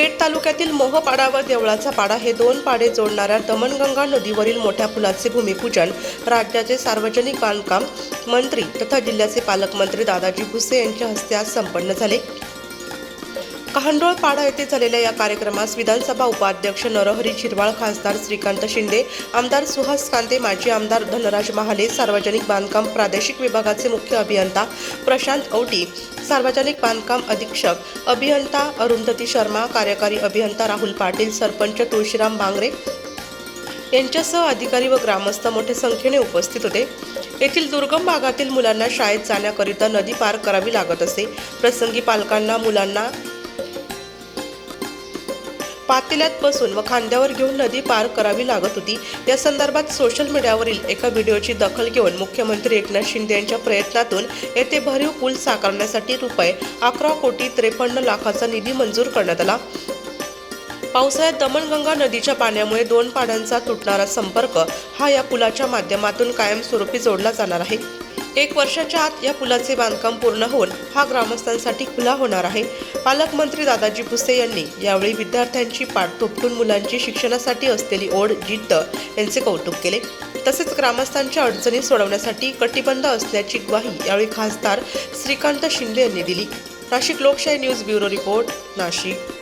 पेठ तालुक्यातील मोहपाडा व देवळाचा पाडा हे दोन पाडे जोडणाऱ्या दमणगंगा नदीवरील मोठ्या पुलाचे भूमिपूजन राज्याचे सार्वजनिक बांधकाम मंत्री तथा जिल्ह्याचे पालकमंत्री दादाजी भुसे यांच्या हस्ते आज संपन्न झाले. कहांडोळ पाडा येथे झालेल्या या कार्यक्रमास विधानसभा उपाध्यक्ष नरहरी शिरवाळ खासदार श्रीकांत शिंदे आमदार सुहास कांदे माजी आमदार धनराज महाले सार्वजनिक बांधकाम प्रादेशिक विभागाचे मुख्य अभियंता प्रशांत औटी सार्वजनिक बांधकाम अधीक्षक अभियंता अरुंधती शर्मा कार्यकारी अभियंता राहुल पाटील सरपंच तुळशीराम बांगरे यांच्यासह अधिकारी व ग्रामस्थ मोठ्या संख्येने उपस्थित होते. येथील दुर्गम भागातील मुलांना शाळेत जाण्याकरिता नदी पार करावी लागत असे. प्रसंगी पालकांना मुलांना पातेल्यात बसून व खांद्यावर घेऊन नदी पार करावी लागत होती. या संदर्भात सोशल मीडियावरील एका व्हिडिओची दखल घेऊन मुख्यमंत्री एकनाथ शिंदे यांच्या प्रयत्नातून येथे भरीव पूल साकारण्यासाठी रुपये अकरा कोटी त्रेपन्न लाखाचा निधी मंजूर करण्यात आला. पावसाळ्यात दमणगंगा नदीच्या पाण्यामुळे दोन पाड्यांचा तुटणारा संपर्क हा या पुलाच्या माध्यमातून कायमस्वरूपी जोडला जाणार आहे. एक वर्षाच्या आत या पुलाचे बांधकाम पूर्ण होऊन हा ग्रामस्थांसाठी खुला होणार आहे. पालकमंत्री दादाजी भुसे यांनी यावेळी विद्यार्थ्यांची पाठ थोपटून मुलांची शिक्षणासाठी असलेली ओढ जिद्द यांचे कौतुक केले. तसेच ग्रामस्थांच्या अडचणी सोडवण्यासाठी कटिबंध असल्याची ग्वाही यावेळी खासदार श्रीकांत शिंदे यांनी दिली. नाशिक लोकशाही न्यूज ब्युरो रिपोर्ट नाशिक.